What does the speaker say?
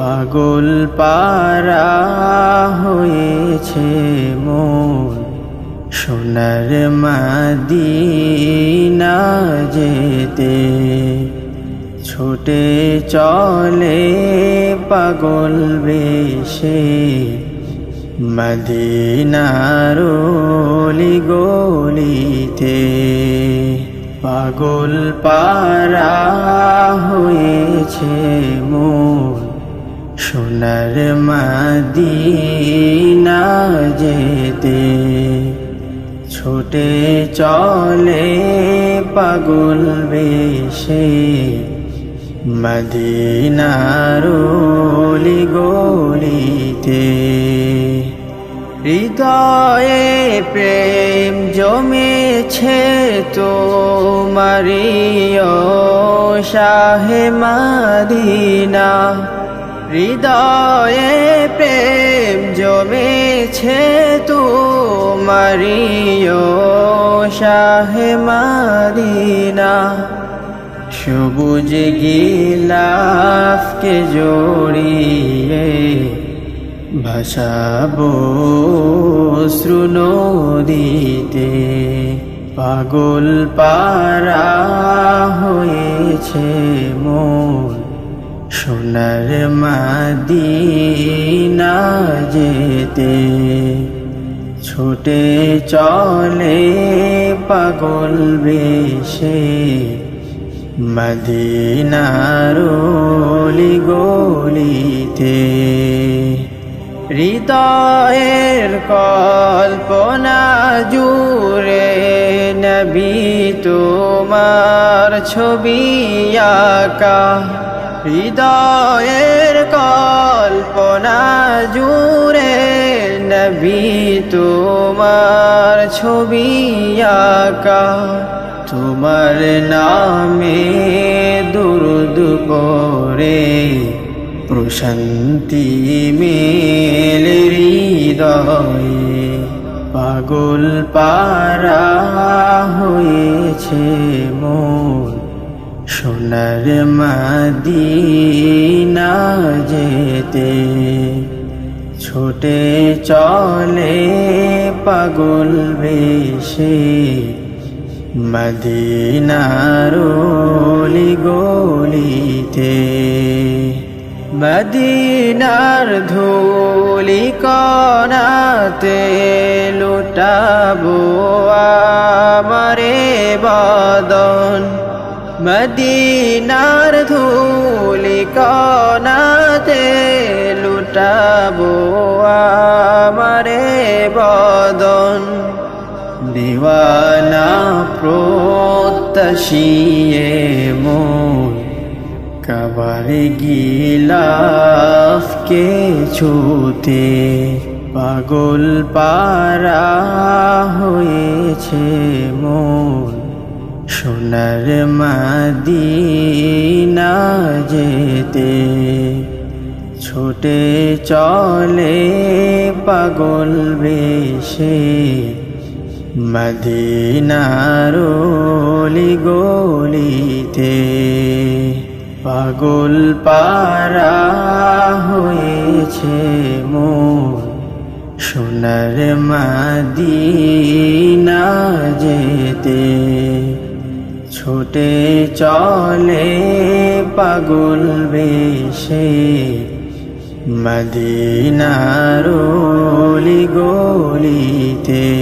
পাগল পারা হয়েছে মন। সোনার মাদিনা যেতে ছোটে চলে পাগল বেশে। মদিনার গলিতে পাগল পারা হয়েছে মন। সোনার মাদিনা যেতে ছোটে চলে পাগল বেশে। মদিনার গলিতে হৃদয়ে প্রেম জমেছে তো মারিও শাহে মাদিনা। হৃদয়ে প্রেম জমেছে তো মারিও শাহে মাদিনা। সবুজ গিলাফকে জড়িয়ে ভাসাবো শ্রুনদীতে পাগল পারা হয়েছে মন সোনার মাদিনা যেতে ছোটে চলে পাগল বেশে। মদিনার অলি গলিতে হৃদয়ের কল্পনা জুড়ে নবী তোমার ছবি আঁকা। হৃদয়ের কল্পনা জুড়ে নবী তোমার ছবি আঁকা। তোমার নামে দুরুদ পরে প্রশান্তি মেল হৃদয়ে। পাগল পারা হয়েছে মন সোনার মাদিনা যেতে ছোটে চলে পাগল বেশে। মদিনার গলিতে মদিনার ধুলি কনাতে লুটাবো আমারে মদিনার ধুলি কনাতে লুটাবো আমারে বদন। দিওয়ানা প্রত্যাশিয়ে মন কাবারে গিলাফ কে ছুতে পাগল পারা হয়েছে মন সোনার মাদিনা যেতে ছোটে চলে পাগল বেশে। মদিনার গলিতে পাগল পারা হয়েছে মন সোনার মাদিনা যেতে ছোটে চলে পাগল বেশে। মদিনার অলি গলিতে